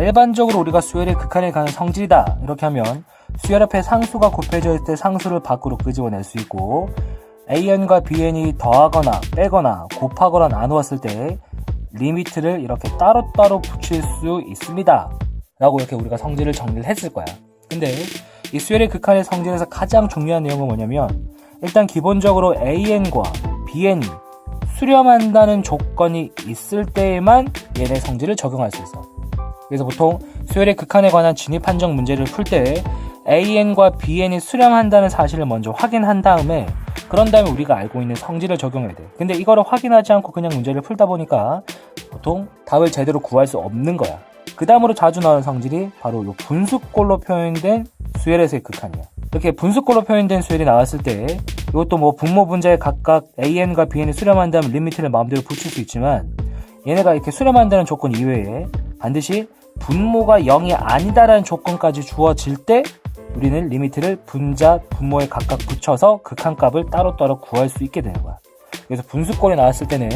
일반적으로 우리가 수열의 극한에 가는 성질이다 이렇게 하면 수열 앞에 상수가 곱해져 있을 때 상수를 밖으로 끄집어낼 수 있고 AN과 BN이 더하거나 빼거나 곱하거나 나누었을 때 리미트를 이렇게 따로따로 붙일 수 있습니다. 라고 이렇게 우리가 성질을 정리를 했을 거야. 근데 이 수열의 극한의 성질에서 가장 중요한 내용은 뭐냐면 일단 기본적으로 AN과 BN이 수렴한다는 조건이 있을 때에만 얘네 성질을 적용할 수 있어. 그래서 보통 수열의 극한에 관한 진입 판정 문제를 풀 때 AN과 BN이 수렴한다는 사실을 먼저 확인한 다음에 그런 다음에 우리가 알고 있는 성질을 적용해야 돼. 근데 이거를 확인하지 않고 그냥 문제를 풀다 보니까 보통 답을 제대로 구할 수 없는 거야. 그 다음으로 자주 나오는 성질이 바로 요 분수꼴로 표현된 수열에서의 극한이야. 이렇게 분수꼴로 표현된 수열이 나왔을 때 이것도 뭐 분모 분자에 각각 AN과 BN이 수렴한다면 리미트를 마음대로 붙일 수 있지만 얘네가 이렇게 수렴한다는 조건 이외에 반드시 분모가 0이 아니다라는 조건까지 주어질 때 우리는 리미트를 분자, 분모에 각각 붙여서 극한값을 따로따로 구할 수 있게 되는 거야. 그래서 분수꼴이 나왔을 때는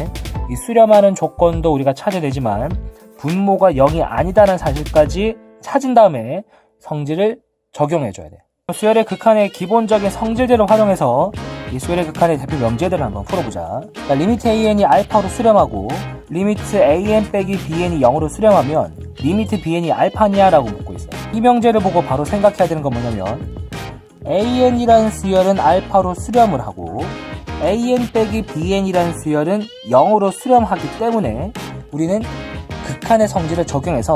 이 수렴하는 조건도 우리가 찾아내지만 분모가 0이 아니다라는 사실까지 찾은 다음에 성질을 적용해줘야 돼. 수열의 극한의 기본적인 성질들을 활용해서 이 수열의 극한의 대표 명제들을 한번 풀어보자. 그러니까 리미트 AN이 알파로 수렴하고 리미트 AN 빼기 BN이 0으로 수렴하면 리미트 BN이 알파냐라고 묻고 있어요. 이 명제를 보고 바로 생각해야 되는 건 뭐냐면 AN이라는 수열은 알파로 수렴을 하고 AN 빼기 BN이라는 수열은 0으로 수렴하기 때문에 우리는 극한의 성질을 적용해서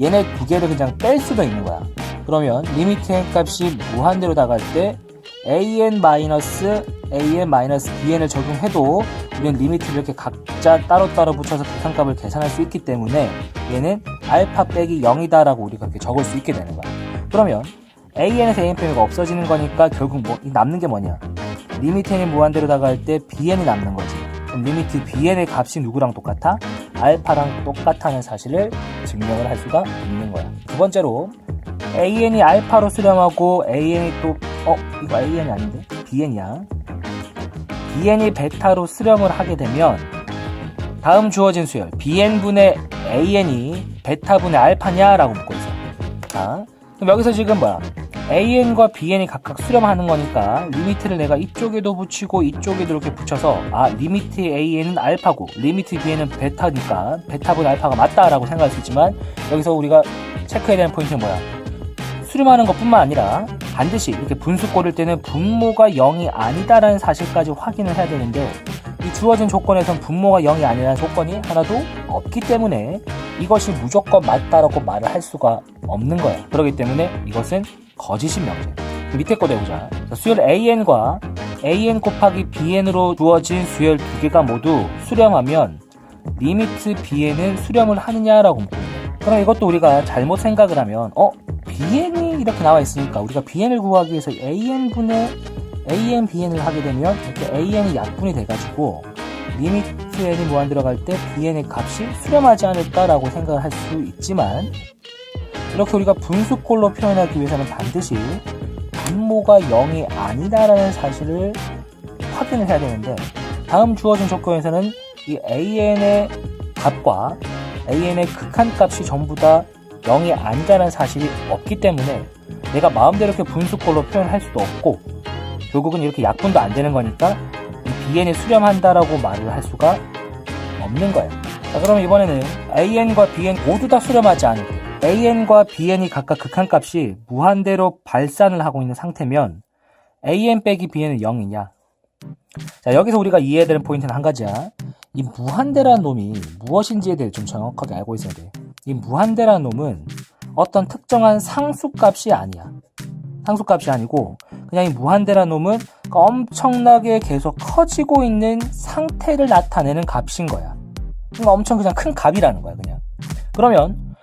얘네 두 개를 그냥 뺄 수도 있는 거야. 그러면 리미트 n 값이 무한대로 나갈 때 an 마이너스 an 마이너스 bn을 적용해도 우리는 리미트를 이렇게 각자 따로따로 붙여서 극한값을 계산할 수 있기 때문에 얘는 알파 빼기 0이다라고 우리가 이렇게 적을 수 있게 되는 거야. 그러면 an에서 an 빼기가 없어지는 거니까 결국 뭐 남는 게 뭐냐? 리미트 n이 무한대로 나갈 때 bn이 남는 거지. 그럼 리미트 bn의 값이 누구랑 똑같아? 알파랑 똑같다는 사실을 증명을 할 수가 있는 거야. 두 번째로 AN이 알파로 수렴하고 AN이 또, 어, 이거 AN이 아닌데? BN이야. BN이 베타로 수렴을 하게 되면 다음 주어진 수열, BN분의 AN이 베타분의 알파냐라고 묻고 있어. 자, 그럼 여기서 지금 뭐야? AN과 BN이 각각 수렴하는 거니까 리미트를 내가 이쪽에도 붙이고 이쪽에도 이렇게 붙여서 아 리미트 AN은 알파고 리미트 BN은 베타니까 베타분 알파가 맞다라고 생각할 수 있지만 여기서 우리가 체크해야 되는 포인트는 뭐야? 수렴하는 것뿐만 아니라 반드시 이렇게 분수꼴일 때는 분모가 0이 아니다라는 사실까지 확인을 해야 되는데 이 주어진 조건에선 분모가 0이 아니라는 조건이 하나도 없기 때문에 이것이 무조건 맞다라고 말을 할 수가 없는 거야. 그렇기 때문에 이것은 거짓인 명제. 그 밑에 거 내보자. 수열 AN과 AN 곱하기 BN으로 주어진 수열 두 개가 모두 수렴하면 리미트 BN은 수렴을 하느냐라고 있네. 그럼 이것도 우리가 잘못 생각을 하면 어? BN이 이렇게 나와 있으니까 우리가 BN을 구하기 위해서 AN분의 AN, BN을 하게 되면 이렇게 AN이 약분이 돼가지고 리미트 N이 무한 들어갈 때 BN의 값이 수렴하지 않을까라고 생각을 할 수 있지만 이렇게 우리가 분수꼴로 표현하기 위해서는 반드시 분모가 0이 아니다라는 사실을 확인을 해야 되는데 다음 주어진 조건에서는 이 AN의 값과 AN의 극한값이 전부 다 0이 아니다라는 사실이 없기 때문에 내가 마음대로 이렇게 분수꼴로 표현할 수도 없고 결국은 이렇게 약분도 안 되는 거니까 이 BN이 수렴한다라고 말을 할 수가 없는 거예요. 자, 그럼 이번에는 AN과 BN 모두 다 수렴하지 때 AN과 BN이 각각 극한값이 무한대로 발산을 하고 있는 상태면 AN 빼기 BN은 0이냐? 자, 여기서 우리가 이해해야 되는 포인트는 한 가지야. 이 무한대라는 놈이 무엇인지에 대해 좀 정확하게 알고 있어야 돼. 이 무한대라는 놈은 어떤 특정한 상수값이 아니야. 상수값이 아니고 그냥 이 무한대라는 놈은 엄청나게 계속 커지고 있는 상태를 나타내는 값인 거야. 그러니까 엄청 그냥 큰 값이라는 거야, 그냥. 그러면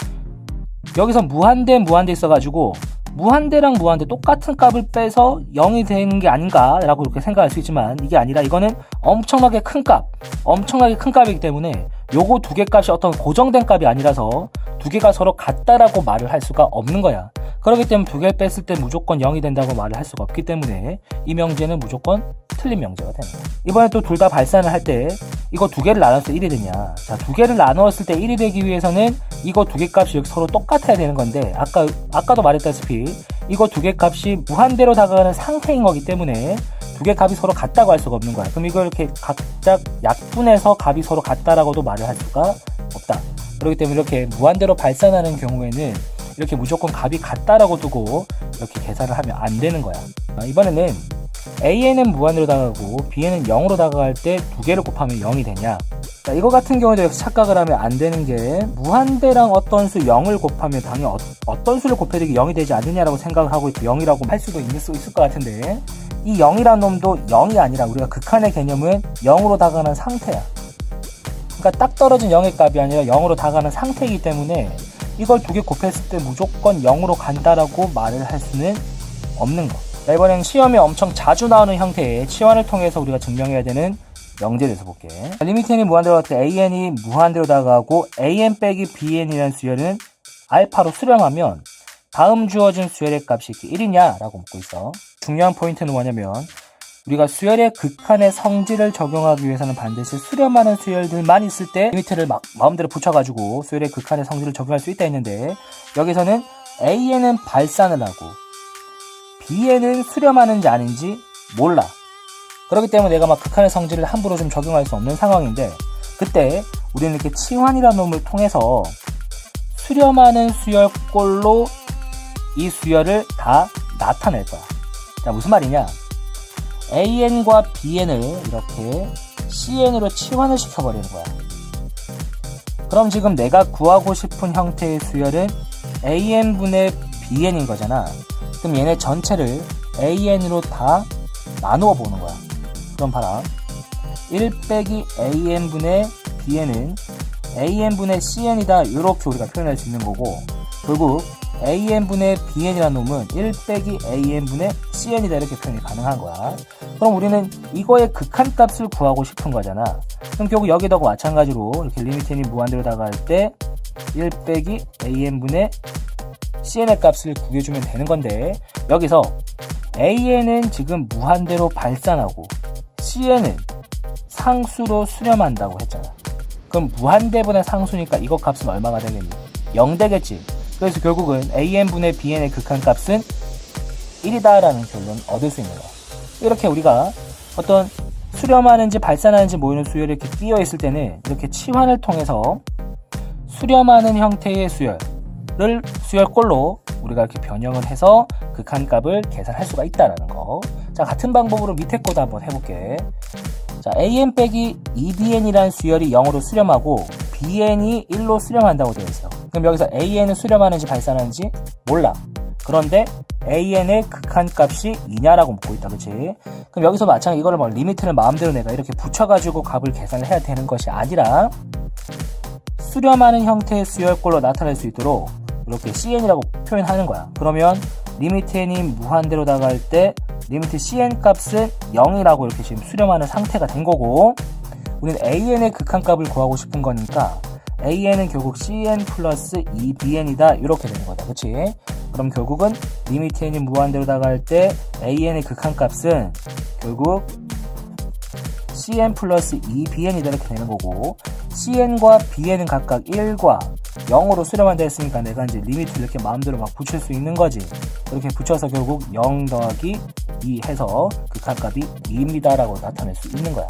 여기서 무한대 무한대 있어가지고 무한대랑 무한대 똑같은 값을 빼서 0이 되는 게 아닌가라고 이렇게 생각할 수 있지만 이게 아니라 이거는 엄청나게 큰 값, 엄청나게 큰 값이기 때문에 요거 두 개 값이 어떤 고정된 값이 아니라서 두 개가 서로 같다라고 말을 할 수가 없는 거야. 그렇기 때문에 두 개를 뺐을 때 무조건 0이 된다고 말을 할 수가 없기 때문에 이 명제는 무조건 틀린 명제가 거예요. 이번에 또 둘 다 발산을 할 때 이거 두 개를 나눴을 때 1이 되냐. 자, 두 개를 나누었을 때 1이 되기 위해서는 이거 두 개 값이 서로 똑같아야 되는 건데 아까 아까도 말했다시피 이거 두 개 값이 무한대로 다가가는 상태인 거기 때문에 두 개 값이 서로 같다고 할 수가 없는 거야. 그럼 이걸 이렇게 각각 약분해서 값이 서로 같다라고도 말을 할 수가 없다. 그렇기 때문에 이렇게 무한대로 발산하는 경우에는 이렇게 무조건 값이 같다라고 두고 이렇게 계산을 하면 안 되는 거야. 아, 이번에는 a는 무한대로 다가가고 b는 0으로 다가갈 때 두 개를 곱하면 0이 되냐? 자, 이거 같은 경우도 역시 착각을 하면 안 되는 게 무한대랑 어떤 수 0을 곱하면 당연히 어, 떤 수를 되게 0이 되지 않느냐라고 생각을 하고 있고 0이라고 할 수도 있을 수 있을 것 같은데 이 0이란 놈도 0이 아니라 우리가 극한의 개념은 0으로 다가가는 상태야. 그러니까 딱 떨어진 0의 값이 아니라 0으로 다가가는 상태이기 때문에 이걸 두 개 곱했을 때 무조건 0으로 간다라고 말을 할 수는 없는 거. 자, 이번엔 시험에 엄청 자주 나오는 형태의 치환을 통해서 우리가 증명해야 되는 명제에 대해서 볼게. 리미트 n이 무한대로 갈 때 an이 무한대로 다가가고 an 빼기 bn이라는 수열은 알파로 수렴하면 다음 주어진 수열의 값이 1이냐라고 묻고 있어. 중요한 포인트는 뭐냐면 우리가 수열의 극한의 성질을 적용하기 위해서는 반드시 수렴하는 수열들만 있을 때 리미트를 막 마음대로 붙여가지고 수열의 극한의 성질을 적용할 수 있다 했는데 여기서는 A에는 발산을 하고 B에는 수렴하는지 아닌지 몰라. 그렇기 때문에 내가 막 극한의 성질을 함부로 좀 적용할 수 없는 상황인데 그때 우리는 이렇게 치환이라는 놈을 통해서 수렴하는 수열꼴로 이 수열을 다 나타낼 거야. 자, 무슨 말이냐? AN과 BN을 이렇게 CN으로 치환을 시켜버리는 거야. 그럼 지금 내가 구하고 싶은 형태의 수열은 AN분의 BN인 거잖아. 그럼 얘네 전체를 AN으로 다 나누어 보는 거야. 그럼 봐라. 1 빼기 AN분의 BN은 AN분의 CN이다. 이렇게 우리가 표현할 수 있는 거고, 결국 AN분의 BN이라는 놈은 1 빼기 AN분의 CN이다. 이렇게 표현이 가능한 거야. 그럼 우리는 이거의 극한값을 구하고 싶은 거잖아. 그럼 결국 여기다가 마찬가지로 이렇게 리미트 n이 무한대로 다가갈 때 1 빼기 AN분의 CN의 값을 구해주면 되는 건데 여기서 AN은 지금 무한대로 발산하고 CN은 상수로 수렴한다고 했잖아. 그럼 무한대분의 상수니까 이거 값은 얼마가 되겠니? 0 되겠지. 그래서 결국은 AN분의 BN의 극한값은 1이다라는 결론 얻을 수 있는 거야. 이렇게 우리가 어떤 수렴하는지 발산하는지 모이는 수열이 이렇게 끼어 있을 때는 이렇게 치환을 통해서 수렴하는 형태의 수열을 수열꼴로 우리가 이렇게 변형을 해서 극한값을 계산할 수가 있다라는 거. 자, 같은 방법으로 밑에 거도 한번 해볼게. 자, an 빼기 2bn이라는 수열이 0으로 수렴하고 bn이 1로 수렴한다고 되어 있어. 그럼 여기서 an은 수렴하는지 발산하는지 몰라. 그런데 an의 극한값이 2냐라고 묻고 있다, 그치? 그럼 여기서 마찬가지 이거를 뭐 리미트를 마음대로 내가 이렇게 붙여가지고 값을 계산을 해야 되는 것이 아니라 수렴하는 형태의 수열꼴로 나타낼 수 있도록 이렇게 cn이라고 표현하는 거야. 그러면 리미트 n이 무한대로 다가갈 때 리미트 cn 값은 0이라고 이렇게 지금 수렴하는 상태가 된 거고 우리는 an의 극한값을 구하고 싶은 거니까 an은 결국 cn 플러스 2bn이다 이렇게 되는 거다. 그치? 그럼 결국은 리미트 n이 무한대로 다가갈 때 an의 극한값은 결국 cn 플러스 2bn이다 이렇게 되는 거고 cn과 bn은 각각 1과 0으로 수렴한다 했으니까 내가 이제 리미트 이렇게 마음대로 막 붙일 수 있는 거지. 이렇게 붙여서 결국 0 더하기 2 해서 극한값이 2입니다 라고 나타낼 수 있는 거야